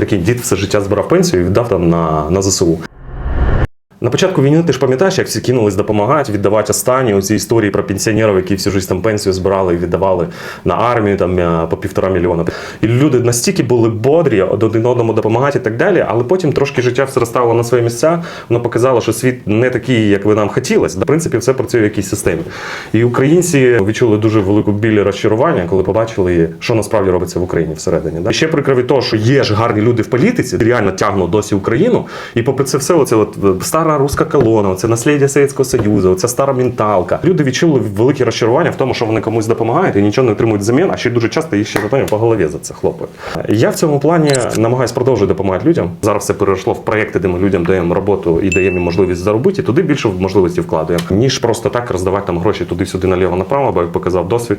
Прикинь, дід все життя збирав пенсію і віддав там на, на ЗСУ. На початку війни ти ж пам'ятаєш, як всі кинулись допомагати, віддавати останні оці історії про пенсіонерів, які всю життя там пенсію збирали і віддавали на армію там е, по півтора мільйона. І люди настільки були бодрі, один одному допомагати і так далі. Але потім трошки життя все розставило на свої місця. Воно показало, що світ не такий, як би нам хотілося. В принципі, все працює в якійсь системі. І українці відчули дуже велику біль розчарування, коли побачили, що насправді робиться в Україні всередині. І ще прикро від того, що є ж гарні люди в політиці, реально тягнуть досі Україну. І попри це все, оце от е, стара руська колона, це наслідя Совєтського Союзу, оця стара менталка. Люди відчули велике розчарування в тому, що вони комусь допомагають і нічого не отримують взамін, а ще дуже часто їх ще потім по голові за це хлопають. Я в цьому плані намагаюся продовжувати допомагати людям. Зараз це перейшло в проєкти, де ми людям даємо роботу і даємо їм можливість заробити, і туди більше можливості вкладаємо, ніж просто так роздавати там гроші туди-сюди наліво направо, бо як показав досвід.